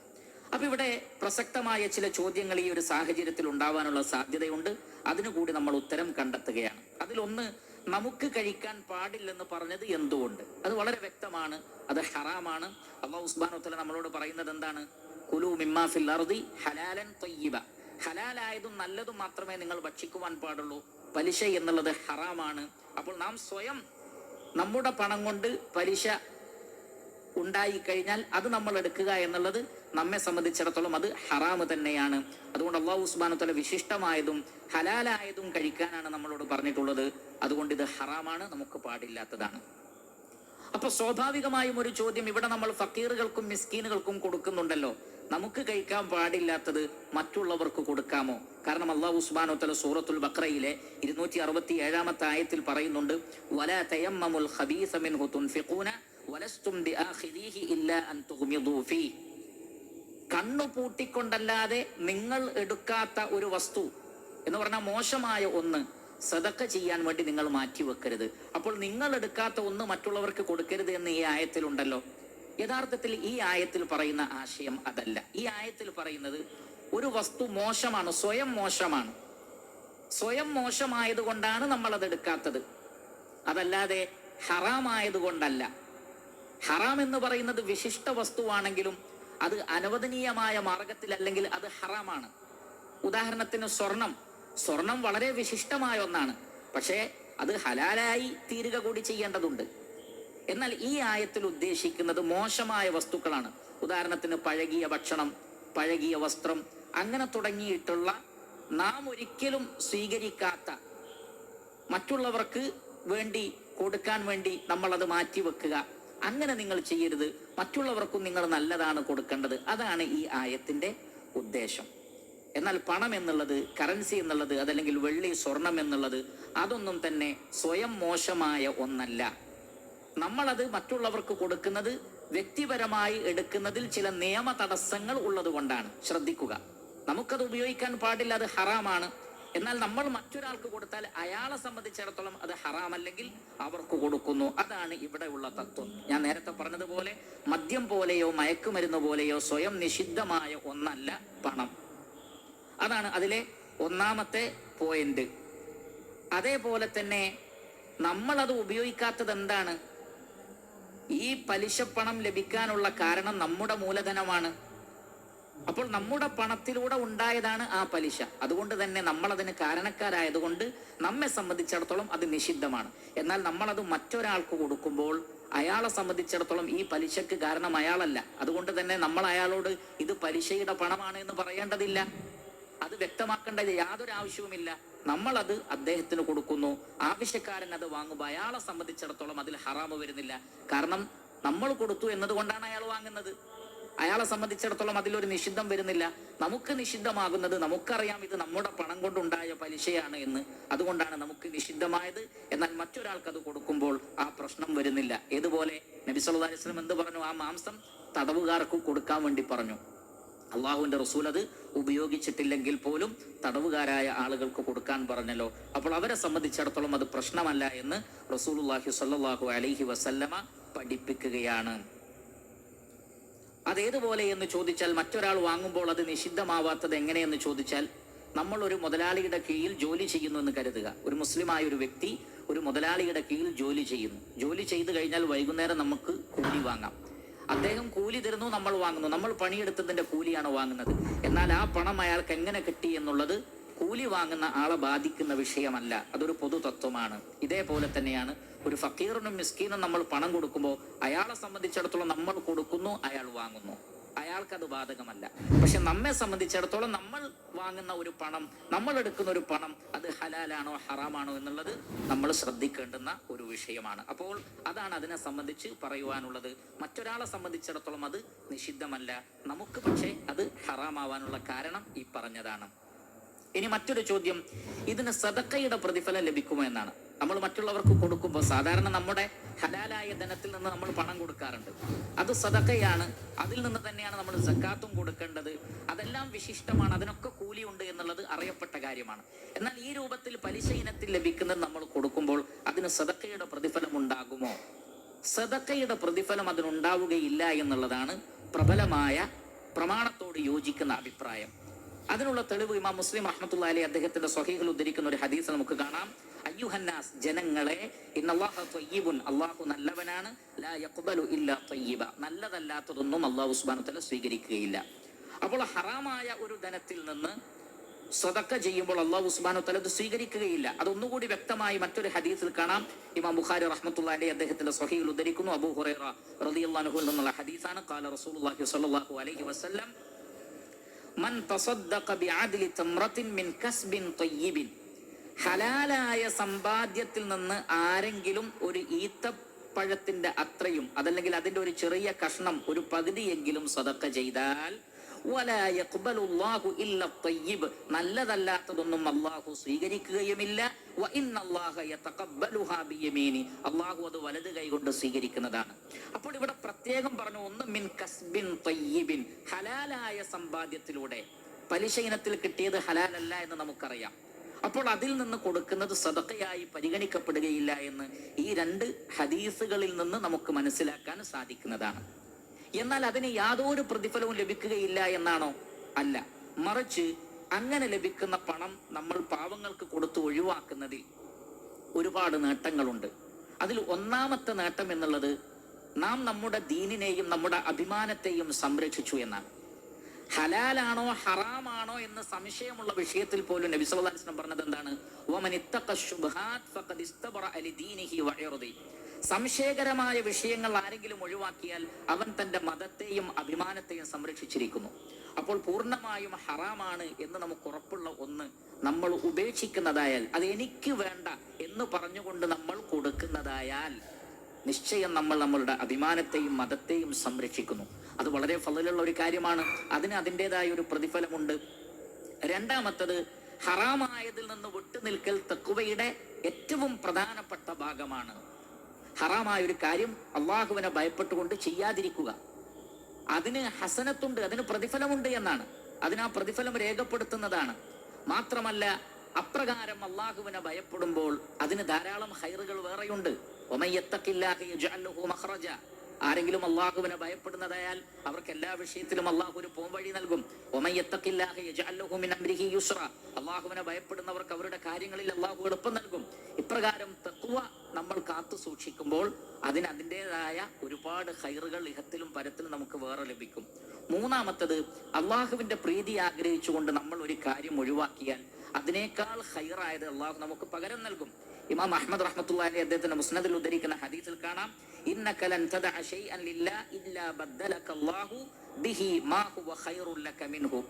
S2: അപ്പൊ ഇവിടെ പ്രസക്തമായ ചില ചോദ്യങ്ങൾ ഈ ഒരു സാഹചര്യത്തിൽ ഉണ്ടാവാനുള്ള സാധ്യതയുണ്ട്. അതിനുകൂടി നമ്മൾ ഉത്തരം കണ്ടെത്തുകയാണ്. അതിലൊന്ന് നമുക്ക് കഴിക്കാൻ പാടില്ലെന്ന് പറഞ്ഞത് എന്തുകൊണ്ട്? അത് വളരെ വ്യക്തമാണ്. അത് ഹറാമാണ്. അള്ളാഹു ഉസ്ബാനുത്തല നമ്മളോട് പറയുന്നത് എന്താണ്? കുലു മിമ്മാ ഫിൽ അർദി ഹലാലൻ തൊയ്യബ. ഹലാലായതും നല്ലതും മാത്രമേ നിങ്ങൾ ഭക്ഷിക്കുവാൻ പാടുള്ളൂ. പലിശ എന്നുള്ളത് ഹറാമാണ്. അപ്പോൾ നാം സ്വയം നമ്മുടെ പണം കൊണ്ട് പലിശ ഉണ്ടായി കഴിഞ്ഞാൽ അത് നമ്മൾ എടുക്കുക എന്നുള്ളത് നമ്മെ സംബന്ധിച്ചിടത്തോളം അത് ഹറാമ് തന്നെയാണ്. അതുകൊണ്ട് അള്ളാഹു ഉസ്മാനത്തല വിശിഷ്ടമായതും ഹലാലായതും കഴിക്കാനാണ് നമ്മളോട് പറഞ്ഞിട്ടുള്ളത്. അതുകൊണ്ട് ഇത് ഹറാമാണ് നമുക്ക് പാടില്ലാത്തതാണ്. അപ്പൊ സ്വാഭാവികമായും ഒരു ചോദ്യം ഇവിടെ നമ്മൾ ഫക്കീറുകൾക്കും മിസ്കീനുകൾക്കും കൊടുക്കുന്നുണ്ടല്ലോ. നമുക്ക് കഴിക്കാൻ പാടില്ലാത്തത് മറ്റുള്ളവർക്ക് കൊടുക്കാമോ? കാരണം അള്ളാഹു ഉസ്മാനോത്തല സൂറത്തുൽ ബക്രയിലെ ഇരുന്നൂറ്റി അറുപത്തി ഏഴാമത്തെ ആയത്തിൽ പറയുന്നുണ്ട് വല തയമ്മമുൽ ഖബീസ മിൻഹു തുൻഫിഖൂന വലസ്തും ബിആഖിദീഹി ഇല്ലാ അൻ തുഗ്മിദൂ ഫീ. കണ്ണു പൂട്ടിക്കൊണ്ടല്ലാതെ നിങ്ങൾ എടുക്കാത്ത ഒരു വസ്തു എന്ന് പറഞ്ഞാൽ മോശമായ ഒന്ന് സതക്ക ചെയ്യാൻ വേണ്ടി നിങ്ങൾ മാറ്റി വെക്കരുത്. അപ്പോൾ നിങ്ങൾ എടുക്കാത്ത ഒന്ന് മറ്റുള്ളവർക്ക് കൊടുക്കരുത് എന്ന് ഈ ആയത്തിലുണ്ടല്ലോ യഥാർത്ഥത്തിൽ ഈ ആയത്തിൽ പറയുന്ന ആശയം അതല്ല. ഈ ആയത്തിൽ പറയുന്നത് ഒരു വസ്തു മോശമാണ് സ്വയം മോശമാണ്. സ്വയം മോശമായത് കൊണ്ടാണ് നമ്മൾ അത് എടുക്കാത്തത്. അതല്ലാതെ ഹറാമായത് കൊണ്ടല്ല. ഹറാം എന്ന് പറയുന്നത് വിശിഷ്ട വസ്തുവാണെങ്കിലും അത് അനവദനീയമായ മാർഗത്തിൽ അല്ലെങ്കിൽ അത് ഹറാമാണ്. ഉദാഹരണത്തിന് സ്വർണം. സ്വർണം വളരെ വിശിഷ്ടമായ ഒന്നാണ്. പക്ഷേ അത് ഹലാലായി തീരുക കൂടി ചെയ്യേണ്ടതുണ്ട്. എന്നാൽ ഈ ആയത്തിൽ ഉദ്ദേശിക്കുന്നത് മോശമായ വസ്തുക്കളാണ്. ഉദാഹരണത്തിന് പഴകിയ ഭക്ഷണം പഴകിയ വസ്ത്രം അങ്ങനെ തുടങ്ങിയിട്ടുള്ള നാം ഒരിക്കലും സ്വീകരിക്കാത്ത മറ്റുള്ളവർക്ക് വേണ്ടി കൊടുക്കാൻ വേണ്ടി നമ്മൾ അത് മാറ്റി വെക്കുക അങ്ങനെ നിങ്ങൾ ചെയ്യരുത്. മറ്റുള്ളവർക്കും നിങ്ങൾ നല്ലതാണ് കൊടുക്കേണ്ടത്. അതാണ് ഈ ആയത്തിന്റെ ഉദ്ദേശം. എന്നാൽ പണം എന്നുള്ളത് കറൻസി എന്നുള്ളത് അതല്ലെങ്കിൽ വെള്ളി സ്വർണം എന്നുള്ളത് അതൊന്നും തന്നെ സ്വയം മോശമായ ഒന്നല്ല. നമ്മളത് മറ്റുള്ളവർക്ക് കൊടുക്കുന്നത് വ്യക്തിപരമായി എടുക്കുന്നതിൽ ചില നിയമ തടസ്സങ്ങൾ ഉള്ളത് കൊണ്ടാണ് ശ്രദ്ധിക്കുക. നമുക്കത് ഉപയോഗിക്കാൻ പാടില്ല അത് ഹറാമാണ്. എന്നാൽ നമ്മൾ മറ്റൊരാൾക്ക് കൊടുത്താൽ അയാളെ സംബന്ധിച്ചിടത്തോളം അത് ഹറാമല്ലെങ്കിൽ അവർക്ക് കൊടുക്കുന്നു. അതാണ് ഇവിടെയുള്ള തത്വം. ഞാൻ നേരത്തെ പറഞ്ഞതുപോലെ മദ്യം പോലെയോ മയക്കുമരുന്ന് പോലെയോ സ്വയം നിഷിദ്ധമായ ഒന്നല്ല പണം. അതാണ് അതിലെ ഒന്നാമത്തെ പോയിന്റ് അതേപോലെ തന്നെ നമ്മളത് ഉപയോഗിക്കാത്തത് എന്താണ്? ഈ പലിശപ്പണം ലഭിക്കാനുള്ള കാരണം നമ്മുടെ മൂലധനമാണ്. അപ്പോൾ നമ്മുടെ പണത്തിലൂടെ ഉണ്ടായതാണ് ആ പലിശ. അതുകൊണ്ട് തന്നെ നമ്മൾ അതിന് കാരണക്കാരായതുകൊണ്ട് നമ്മെ സംബന്ധിച്ചിടത്തോളം അത് നിഷിദ്ധമാണ്. എന്നാൽ നമ്മൾ അത് മറ്റൊരാൾക്ക് കൊടുക്കുമ്പോൾ അയാളെ സംബന്ധിച്ചിടത്തോളം ഈ പലിശക്ക് കാരണം അയാളല്ല. അതുകൊണ്ട് തന്നെ നമ്മൾ അയാളോട് ഇത് പലിശയുടെ പണമാണ് എന്ന് പറയേണ്ടതില്ല. അത് വ്യക്തമാക്കേണ്ട യാതൊരു ആവശ്യവുമില്ല. നമ്മൾ അത് അദ്ദേഹത്തിന് കൊടുക്കുന്നു. ആവശ്യക്കാരൻ അത് വാങ്ങുമ്പോൾ അയാളെ സംബന്ധിച്ചിടത്തോളം അതിൽ ഹറാമ് വരുന്നില്ല. കാരണം നമ്മൾ കൊടുത്തു എന്നതുകൊണ്ടാണ് അയാൾ വാങ്ങുന്നത്. അയാളെ സംബന്ധിച്ചിടത്തോളം അതിലൊരു നിഷിദ്ധം വരുന്നില്ല. നമുക്ക് നിഷിദ്ധമാകുന്നത് നമുക്കറിയാം ഇത് നമ്മുടെ പണം കൊണ്ടുണ്ടായ പലിശയാണ് എന്ന്. അതുകൊണ്ടാണ് നമുക്ക് നിഷിദ്ധമായത്. എന്നാൽ മറ്റൊരാൾക്ക് അത് കൊടുക്കുമ്പോൾ ആ പ്രശ്നം വരുന്നില്ല. ഏതുപോലെ? നബി സല്ലല്ലാഹു അലൈഹി വസല്ലം എന്ത് പറഞ്ഞു? ആ മാംസം തടവുകാർക്ക് കൊടുക്കാൻ വേണ്ടി പറഞ്ഞു. അള്ളാഹുവിന്റെ റസൂൽ അത് ഉപയോഗിച്ചിട്ടില്ലെങ്കിൽ പോലും തടവുകാരായ ആളുകൾക്ക് കൊടുക്കാൻ പറഞ്ഞല്ലോ. അപ്പോൾ അവരെ സംബന്ധിച്ചിടത്തോളം അത് പ്രശ്നമല്ല എന്ന് റസൂലുള്ളാഹി സ്വല്ലല്ലാഹു അലൈഹി വസല്ലമ പഠിപ്പിക്കുകയാണ്. അതേതുപോലെ എന്ന് ചോദിച്ചാൽ മറ്റൊരാൾ വാങ്ങുമ്പോൾ അത് നിഷിദ്ധമാവാത്തത് എങ്ങനെയെന്ന് ചോദിച്ചാൽ നമ്മൾ ഒരു മുതലാളിയുടെ കീഴിൽ ജോലി ചെയ്യുന്നു എന്ന് കരുതുക. ഒരു മുസ്ലിമായ ഒരു വ്യക്തി ഒരു മുതലാളിയുടെ കീഴിൽ ജോലി ചെയ്യുന്നു. ജോലി ചെയ്തു കഴിഞ്ഞാൽ വൈകുന്നേരം നമുക്ക് കൂലി വാങ്ങാം. അദ്ദേഹം കൂലി തരുന്നു നമ്മൾ വാങ്ങുന്നു. നമ്മൾ പണിയെടുത്തതിന്റെ കൂലിയാണ് വാങ്ങുന്നത്. എന്നാൽ ആ പണം അയാൾക്ക് എങ്ങനെ കിട്ടി എന്നുള്ളത് കൂലി വാങ്ങുന്ന ആളെ ബാധിക്കുന്ന വിഷയമല്ല. അതൊരു പൊതു തത്വമാണ് ഇതേപോലെ തന്നെയാണ് ഒരു ഫക്കീറിനും മിസ്കീനും നമ്മൾ പണം കൊടുക്കുമ്പോൾ അയാളെ സംബന്ധിച്ചിടത്തോളം നമ്മൾ കൊടുക്കുന്നു അയാൾ വാങ്ങുന്നു. അയാൾക്കത് ബാധകമല്ല. പക്ഷെ നമ്മെ സംബന്ധിച്ചിടത്തോളം നമ്മൾ വാങ്ങുന്ന ഒരു പണം നമ്മൾ എടുക്കുന്ന ഒരു പണം അത് ഹലാലാണോ ഹറാമാണോ എന്നുള്ളത് നമ്മൾ ശ്രദ്ധിക്കേണ്ടുന്ന ഒരു വിഷയമാണ്. അപ്പോൾ അതാണ് അതിനെ സംബന്ധിച്ച് പറയുവാനുള്ളത്. മറ്റൊരാളെ സംബന്ധിച്ചിടത്തോളം അത് നിഷിദ്ധമല്ല. നമുക്ക് പക്ഷേ അത് ഹറാമാവാനുള്ള കാരണം ഈ പറഞ്ഞതാണ്. ഇനി മറ്റൊരു ചോദ്യം. ഇതിന് സദക്കയുടെ പ്രതിഫലം ലഭിക്കുമോ എന്നാണ്. നമ്മൾ മറ്റുള്ളവർക്ക് കൊടുക്കുമ്പോൾ സാധാരണ നമ്മുടെ ഹലാലായ ധനത്തിൽ നിന്ന് നമ്മൾ പണം കൊടുക്കാറുണ്ട്. അത് സദക്കയാണ്. അതിൽ നിന്ന് തന്നെയാണ് നമ്മൾ സക്കാത്തും കൊടുക്കേണ്ടത്. അതെല്ലാം വിശിഷ്ടമാണ്. അതിനൊക്കെ കൂലിയുണ്ട് എന്നുള്ളത് അറിയപ്പെട്ട കാര്യമാണ്. എന്നാൽ ഈ രൂപത്തിൽ പലിശ ഇനത്തിൽ ലഭിക്കുന്നത് നമ്മൾ കൊടുക്കുമ്പോൾ അതിന് സദക്കയുടെ പ്രതിഫലം ഉണ്ടാകുമോ? സദക്കയുടെ പ്രതിഫലം അതിനുണ്ടാവുകയില്ല എന്നുള്ളതാണ് പ്രബലമായ പ്രമാണത്തോട് യോജിക്കുന്ന അഭിപ്രായം. അതിനുള്ള തെളിവ് ഇമാം മുസ്ലിം അഹമ്മത്തുള്ള അലി അദ്ദേഹത്തിന്റെ സ്വഹീകൾ ഉദ്ധരിക്കുന്ന ഒരു ഹദീസ് നമുക്ക് കാണാം. അയ്യുഹന്നാസ് ജനങ്ങളെ അള്ളാഹു നല്ലവനാണ്. നല്ലതല്ലാത്തതൊന്നും അള്ളാഹു സുബ്ഹാനഹു വതആല സ്വീകരിക്കുകയില്ല. അപ്പോൾ ഹറാമായ ഒരു ധനത്തിൽ നിന്ന് സ്വതക്ക ചെയ്യുമ്പോൾ അള്ളാഹു വതആല അത് സ്വീകരിക്കുകയില്ല. അതൊന്നുകൂടി വ്യക്തമായി മറ്റൊരു ഹദീസിൽ കാണാം. ഇമാം ബുഖാരി റഹ്മത്തുള്ളാഹി അലൈഹി അദ്ദേഹത്തിന്റെ സ്വഹീൽ ഉദ്ധരിക്കുന്നു. അബു ഹുറൈറ റളിയല്ലാഹു അൻഹു എന്നുള്ള ഹദീസാണ്. ഖാല റസൂലുള്ളാഹി സ്വല്ലല്ലാഹു അലൈഹി വസല്ലം മൻ മിൻ കസ്ബിൻ തയ്യിബിൻ. ഹലാലായ സമ്പാദ്യത്തിൽ നിന്ന് ആരെങ്കിലും ഒരു ഈത്തപ്പഴത്തിന്റെ അത്രയും അതല്ലെങ്കിൽ അതിന്റെ ഒരു ചെറിയ കഷ്ണം ഒരു പകുതിയെങ്കിലും സ്വതക്ക ചെയ്താൽ നല്ലതല്ലാത്തതൊന്നും അള്ളാഹു സ്വീകരിക്കുകയുമില്ല. അള്ളാഹു അത് വലത് കൈകൊണ്ട് സ്വീകരിക്കുന്നതാണ്. അപ്പോൾ ഇവിടെ പ്രത്യേകം പറഞ്ഞു ഒന്ന് മിൻ കസ്ബിൻ തയ്യിബിൻ ഹലാലായ സമ്പാദ്യത്തിലൂടെ. പലിശ ഇനത്തിൽ കിട്ടിയത് ഹലാലല്ല എന്ന് നമുക്കറിയാം. അപ്പോൾ അതിൽ നിന്ന് കൊടുക്കുന്നത് സദക്കയായി പരിഗണിക്കപ്പെടുകയില്ല എന്ന് ഈ രണ്ട് ഹദീസുകളിൽ നിന്ന് നമുക്ക് മനസ്സിലാക്കാൻ സാധിക്കുന്നതാണ്. എന്നാൽ അതിന് യാതൊരു പ്രതിഫലവും ലഭിക്കുകയില്ല എന്നാണോ? അല്ല. മറിച്ച് അങ്ങനെ ലഭിക്കുന്ന പണം നമ്മൾ പാവങ്ങൾക്ക് കൊടുത്ത് ഒഴിവാക്കുന്നതിൽ ഒരുപാട് നേട്ടങ്ങളുണ്ട്. അതിൽ ഒന്നാമത്തെ നേട്ടം എന്നുള്ളത് നാം നമ്മുടെ ദീനിനെയും നമ്മുടെ അഭിമാനത്തെയും സംരക്ഷിച്ചു എന്നാണ്. ഹലാലാണോ ഹറാമാണോ എന്ന് സംശയമുള്ള വിഷയത്തിൽ പോലും നബി സല്ലല്ലാഹു അലൈഹി പറഞ്ഞത് എന്താണ്? സംശയകരമായ വിഷയങ്ങൾ ആരെങ്കിലും ഒഴിവാക്കിയാൽ അവൻ തന്റെ മതത്തെയും അഭിമാനത്തെയും സംരക്ഷിച്ചിരിക്കുന്നു. അപ്പോൾ പൂർണമായും ഹറാമാണ് എന്ന് നമുക്ക് ഉറപ്പുള്ള ഒന്ന് നമ്മൾ ഉപേക്ഷിക്കുന്നതായാൽ അത് എനിക്ക് വേണ്ട എന്ന് പറഞ്ഞുകൊണ്ട് നമ്മൾ കൊടുക്കുന്നതായാൽ നിശ്ചയം നമ്മൾ നമ്മളുടെ അഭിമാനത്തെയും മതത്തെയും സംരക്ഷിക്കുന്നു. അത് വളരെ ഫലമുള്ള ഒരു കാര്യമാണ്. അതിന് അതിന്റെതായ ഒരു പ്രതിഫലമുണ്ട്. രണ്ടാമത്തത് ഹറാമായതിൽ നിന്ന് വിട്ടുനിൽക്കൽ തെക്കുവയുടെ ഏറ്റവും പ്രധാനപ്പെട്ട ഭാഗമാണ്. ഹറാമായ ഒരു കാര്യം അള്ളാഹുവിനെ ഭയപ്പെട്ടുകൊണ്ട് ചെയ്യാതിരിക്കുക. അതിന് ഹസനത്തുണ്ട് അതിന് പ്രതിഫലമുണ്ട് എന്നാണ്. അതിന് ആ പ്രതിഫലം രേഖപ്പെടുത്തുന്നതാണ്. മാത്രമല്ല അപ്രകാരം അള്ളാഹുവിനെ ഭയപ്പെടുമ്പോൾ അതിന് ധാരാളം ഹൈറുകൾ വേറെയുണ്ട്. ഒമയ്യത്തക്കില്ലാഹി മഹ്റജ. ആരെങ്കിലും അള്ളാഹുവിനെ ഭയപ്പെടുന്നതായാൽ അവർക്ക് എല്ലാ വിഷയത്തിലും അള്ളാഹു ഒരു പോംവഴി നൽകും. അള്ളാഹുവിനെ ഭയപ്പെടുന്നവർക്ക് അവരുടെ കാര്യങ്ങളിൽ അള്ളാഹു എളുപ്പം നൽകും. ഇപ്രകാരം തക്കുവ നമ്മൾ കാത്തു സൂക്ഷിക്കുമ്പോൾ അതിന് അതിന്റെതായ ഒരുപാട് ഹൈറുകൾ ഇഹത്തിലും പരത്തിലും നമുക്ക് വേറെ ലഭിക്കും. മൂന്നാമത്തത് അള്ളാഹുവിന്റെ പ്രീതി ആഗ്രഹിച്ചുകൊണ്ട് നമ്മൾ ഒരു കാര്യം ഒഴിവാക്കിയാൽ അതിനേക്കാൾ ഹൈറായത് അള്ളാഹു നമുക്ക് പകരം നൽകും. ഇമാം അഹമ്മദ് റഹ്മത്തുള്ള അദ്ദേഹത്തിന്റെ മുസ്നദിൽ ഉദ്ധരിക്കുന്ന ഹദീസിൽ കാണാം. ഇന്നക ലൻ തദഅ ശൈഅൻ ലില്ലാ ഇല്ലാ ബദ്ദലക അല്ലാഹു ബിഹി മാ ഹുവ ഖൈറുൽ ലക മിൻഹു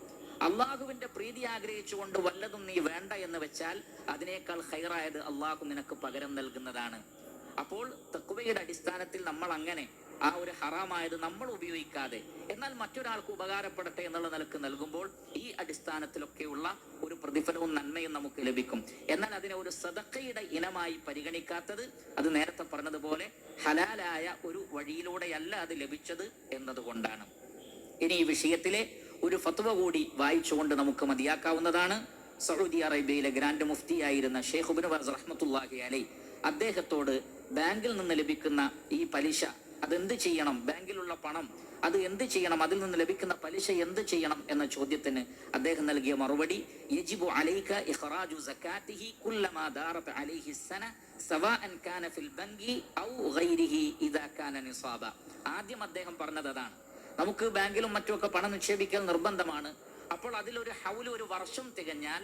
S2: അള്ളാഹുവിന്റെ പ്രീതി ആഗ്രഹിച്ചുകൊണ്ട് വല്ലതും നീ വേണ്ട എന്ന് വെച്ചാൽ അതിനേക്കാൾ ഹൈറായത് അള്ളാഹു നിനക്ക് പകരം നൽകുന്നതാണ്. അപ്പോൾ തക്കുവയുടെ അടിസ്ഥാനത്തിൽ നമ്മൾ അങ്ങനെ ആ ഒരു ഹറാമായത് നമ്മൾ ഉപയോഗിക്കാതെ എന്നാൽ മറ്റൊരാൾക്ക് ഉപകാരപ്പെടട്ടെ എന്നുള്ള നിലയ്ക്ക് നൽകുമ്പോൾ ഈ അടിസ്ഥാനത്തിലൊക്കെയുള്ള ഒരു പ്രതിഫലവും നന്മയും നമുക്ക് ലഭിക്കും. എന്നാൽ അതിനെ ഒരു സദക്കയുടെ ഇനമായി പരിഗണിക്കാത്തത് അത് നേരത്തെ പറഞ്ഞതുപോലെ ഹലാലായ ഒരു വഴിയിലൂടെയല്ല അത് ലഭിച്ചത് എന്നതുകൊണ്ടാണ്. ഇനി ഈ വിഷയത്തിലെ ഒരു ഫത്വ കൂടി വായിച്ചുകൊണ്ട് നമുക്ക് മതിയാക്കാവുന്നതാണ്. സൗദി അറേബ്യയിലെ ഗ്രാൻഡ് മുഫ്തിയായിരുന്ന ഷെയ്ഖുബിൻ വാസ് റഹ്മത്തുല്ലാഹി അലൈ അദ്ദേഹത്തോട് ബാങ്കിൽ നിന്ന് ലഭിക്കുന്ന ഈ പലിശ അതെന്ത് ചെയ്യണം? ബാങ്കിലുള്ള പണം അത് എന്ത് ചെയ്യണം? അതിൽ നിന്ന് ലഭിക്കുന്ന പലിശ എന്ത് ചെയ്യണം? എന്ന ചോദ്യത്തിന് അദ്ദേഹം നൽകിയ മറുപടി യജിബു അലൈക ഇഖ്റാജു സകാത്തിഹി കുല്ലമാ ദാറത അലൈഹി സന സവാഅൻ കാന ഫിൽ ബങ്കി ഔ ഗൈരിഹി ഇദാ കാന നിസാബ. ആദ്യം അദ്ദേഹം പറഞ്ഞത് അതാണ്. നമുക്ക് ബാങ്കിലും മറ്റുമൊക്കെ പണം നിക്ഷേപിക്കൽ നിർബന്ധമാണ്. അപ്പോൾ അതിലൊരു ഹൗൽ ഒരു വർഷം തികഞ്ഞാൽ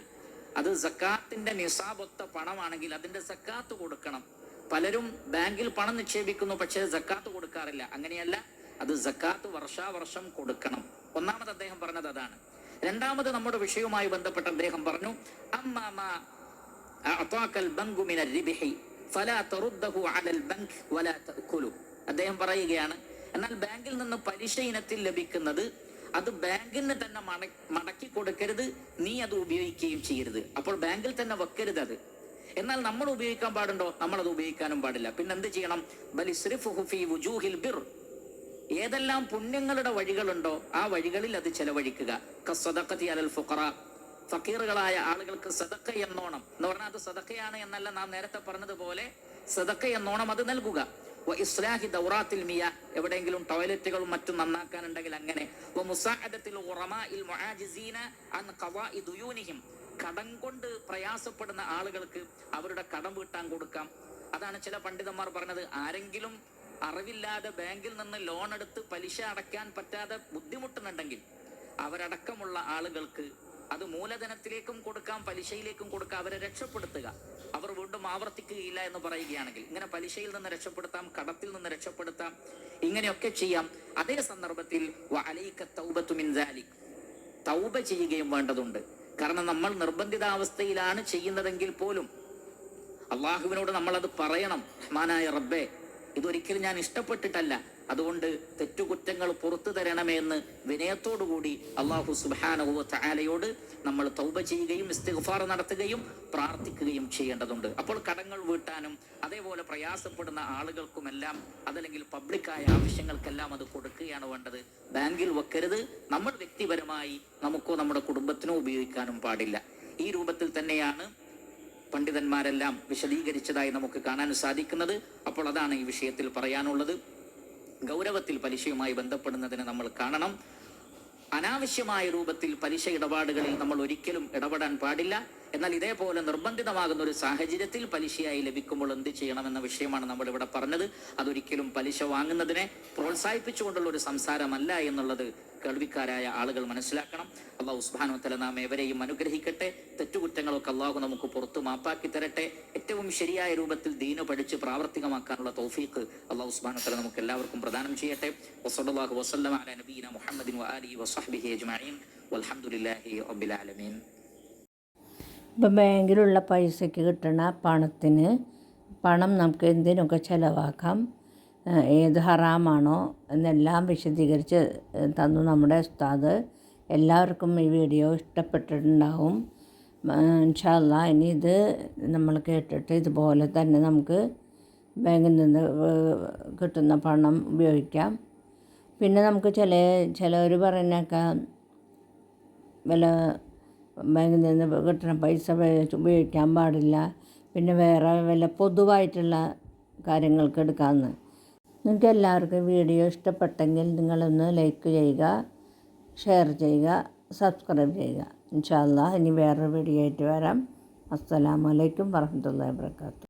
S2: അത് സക്കാത്തിന്റെ നിസാബൊത്ത പണമാണെങ്കിൽ അതിന്റെ സക്കാത്ത് കൊടുക്കണം. പലരും ബാങ്കിൽ പണം നിക്ഷേപിക്കുന്നു പക്ഷേ ജക്കാത്ത് കൊടുക്കാറില്ല. അങ്ങനെയല്ല അത് ജക്കാത്ത് വർഷാവർഷം കൊടുക്കണം. ഒന്നാമത് അദ്ദേഹം പറഞ്ഞത് അതാണ്. രണ്ടാമത് നമ്മുടെ വിഷയവുമായി ബന്ധപ്പെട്ട് അദ്ദേഹം പറഞ്ഞു അദ്ദേഹം പറയുകയാണ് എന്നാൽ ബാങ്കിൽ നിന്ന് പലിശ ഇനത്തിൽ ലഭിക്കുന്നത് അത് ബാങ്കിന് തന്നെ മട മടക്കി കൊടുക്കരുത് നീ അത് ഉപയോഗിക്കുകയും ചെയ്യരുത്. അപ്പോൾ ബാങ്കിൽ തന്നെ വെക്കരുത് അത്. എന്നാൽ നമ്മൾ ഉപയോഗിക്കാൻ പാടുണ്ടോ? നമ്മൾ അത് ഉപയോഗിക്കാനും പാടില്ല. പിന്നെ എന്ത് ചെയ്യണം ബലിസ്രിഫുഹു ഫീ വുജൂഹിൽ ബിർ. ഏതെല്ലാം പുണ്യങ്ങളുടെ വഴികളുണ്ടോ ആ വഴികളിൽ അത് ചെലവഴിക്കുക. അലൽ ഫക്കീറുകളായ ആളുകൾക്ക് സദക്ക എന്നോണം. എന്ന് പറഞ്ഞാൽ അത് സദക്കയാണ് എന്നല്ല നാം നേരത്തെ പറഞ്ഞതുപോലെ സദക്ക എന്നോണം അത് നൽകുക. ഇസ്ലാഹി ദൗറാത്തിൽ മിയ. എവിടെയെങ്കിലും ടോയ്ലറ്റുകളും മറ്റും നന്നാക്കാനുണ്ടെങ്കിൽ അങ്ങനെ. കടം കൊണ്ട് പ്രയാസപ്പെടുന്ന ആളുകൾക്ക് അവരുടെ കടം വീട്ടാൻ കൊടുക്കാം. അതാണ് ചില പണ്ഡിതന്മാർ പറഞ്ഞത്. ആരെങ്കിലും അറിവില്ലാതെ ബാങ്കിൽ നിന്ന് ലോൺ എടുത്ത് പലിശ അടയ്ക്കാൻ പറ്റാതെ ബുദ്ധിമുട്ടുന്നുണ്ടെങ്കിൽ അവരടക്കമുള്ള ആളുകൾക്ക് അത് മൂലധനത്തിലേക്കും കൊടുക്കാം പലിശയിലേക്കും കൊടുക്കാം. അവരെ രക്ഷപ്പെടുത്തുക. അവർ വീണ്ടും ആവർത്തിക്കുകയില്ല എന്ന് പറയുകയാണെങ്കിൽ ഇങ്ങനെ പലിശയിൽ നിന്ന് രക്ഷപ്പെടുത്താം കടത്തിൽ നിന്ന് രക്ഷപ്പെടുത്താം ഇങ്ങനെയൊക്കെ ചെയ്യാം. അതേ സന്ദർഭത്തിൽ തൗബ ചെയ്യുകയും വേണ്ടതുണ്ട്. കാരണം നമ്മൾ നിർബന്ധിതാവസ്ഥയിലാണ് ചെയ്യുന്നതെങ്കിൽ പോലും അള്ളാഹുവിനോട് നമ്മൾ അത് പറയണം. റഹ്മാനായ റബ്ബേ ഇതൊരിക്കലും ഞാൻ ഇഷ്ടപ്പെട്ടിട്ടല്ല. അതുകൊണ്ട് തെറ്റുകുറ്റങ്ങൾ പുറത്തു തരണമെന്ന് വിനയത്തോടുകൂടി അള്ളാഹു സുബാനഹുവ ചാലയോട് നമ്മൾ തൗബ ചെയ്യുകയും ഇസ്തിഗ്ഫാർ നടത്തുകയും പ്രാർത്ഥിക്കുകയും ചെയ്യേണ്ടതുണ്ട്. അപ്പോൾ കടങ്ങൾ വീട്ടാനും അതേപോലെ പ്രയാസപ്പെടുന്ന ആളുകൾക്കുമെല്ലാം അതല്ലെങ്കിൽ പബ്ലിക്കായ ആവശ്യങ്ങൾക്കെല്ലാം അത് കൊടുക്കുകയാണ് വേണ്ടത്. ബാങ്കിൽ വെക്കരുത്. നമ്മൾ വ്യക്തിപരമായി നമുക്കോ നമ്മുടെ കുടുംബത്തിനോ ഉപയോഗിക്കാനും പാടില്ല. ഈ രൂപത്തിൽ തന്നെയാണ് പണ്ഡിതന്മാരെല്ലാം വിശദീകരിച്ചതായി നമുക്ക് കാണാൻ സാധിക്കുന്നത്. അപ്പോൾ അതാണ് ഈ വിഷയത്തിൽ പറയാനുള്ളത്. ഗൗരവത്തിൽ പലിശയുമായി ബന്ധപ്പെടുന്നതിന് നമ്മൾ കാണണം. അനാവശ്യമായ രൂപത്തിൽ പലിശ ഇടപാടുകളിൽ നമ്മൾ ഒരിക്കലും ഇടപെടാൻ പാടില്ല. എന്നാൽ ഇതേപോലെ നിർബന്ധിതമാകുന്ന ഒരു സാഹചര്യത്തിൽ പലിശയായി ലഭിക്കുമ്പോൾ എന്ത് ചെയ്യണമെന്ന വിഷയമാണ് നമ്മൾ ഇവിടെ പറഞ്ഞത്. അതൊരിക്കലും പലിശ വാങ്ങുന്നതിനെ പ്രോത്സാഹിപ്പിച്ചുകൊണ്ടുള്ള ഒരു സംസാരമല്ല എന്നുള്ളത് കേൾവിക്കാരായ ആളുകൾ മനസ്സിലാക്കണം. അള്ളാഹു ഉസ്ബാനോ തല നാം എവരെയും അനുഗ്രഹിക്കട്ടെ. തെറ്റുകുറ്റങ്ങളൊക്കെ അള്ളാഹു നമുക്ക് പുറത്തു മാപ്പാക്കി തരട്ടെ. ഏറ്റവും ശരിയായ രൂപത്തിൽ ദീന് പഠിച്ച് പ്രാവർത്തികമാക്കാനുള്ള തൗഫീഖ് അള്ളാഹു ഉസ്ബാനോ തല നമുക്ക് എല്ലാവർക്കും പ്രദാനം ചെയ്യട്ടെ. വസല്ലാഹു വസ്ലം അല നബീന മുഹമ്മദിൻ അജ്മഈൻ. വൽഹംദുലില്ലാഹി റബ്ബിൽ ആലമീൻ.
S1: ഇപ്പം ബാങ്കിലുള്ള പൈസയ്ക്ക് കിട്ടുന്ന പണത്തിന് പണം നമുക്ക് എന്തിനൊക്കെ ചിലവാക്കാം ഏത് ഹറാമാണോ എന്നെല്ലാം വിശദീകരിച്ച് തന്നു നമ്മുടെ ഉസ്താദ്. എല്ലാവർക്കും ഈ വീഡിയോ ഇഷ്ടപ്പെട്ടിട്ടുണ്ടാവും. ഇൻഷാല്ല ഇനി ഇത് നമ്മൾ കേട്ടിട്ട് ഇതുപോലെ തന്നെ നമുക്ക് ബാങ്കിൽ നിന്ന് കിട്ടുന്ന പണം ഉപയോഗിക്കാം. പിന്നെ നമുക്ക് ചില ചിലവർ പറയുന്നേക്കാം വല്ല ബാങ്കിൽ നിന്ന് കിട്ടുന്ന പൈസ ഉപയോഗിക്കാൻ പാടില്ല. പിന്നെ വേറെ വല്ല പൊതുവായിട്ടുള്ള കാര്യങ്ങൾക്ക് എടുക്കാമെന്ന് നിങ്ങൾക്ക് എല്ലാവർക്കും വീഡിയോ ഇഷ്ടപ്പെട്ടെങ്കിൽ നിങ്ങളൊന്ന് ലൈക്ക് ചെയ്യുക ഷെയർ ചെയ്യുക സബ്സ്ക്രൈബ് ചെയ്യുക. ഇൻഷാല്ലാ ഇനി വേറൊരു വീഡിയോ ആയിട്ട് വരാം. അസ്സലാമലൈക്കും വറഹമത്തല്ലാ വാബർക്കാത്തു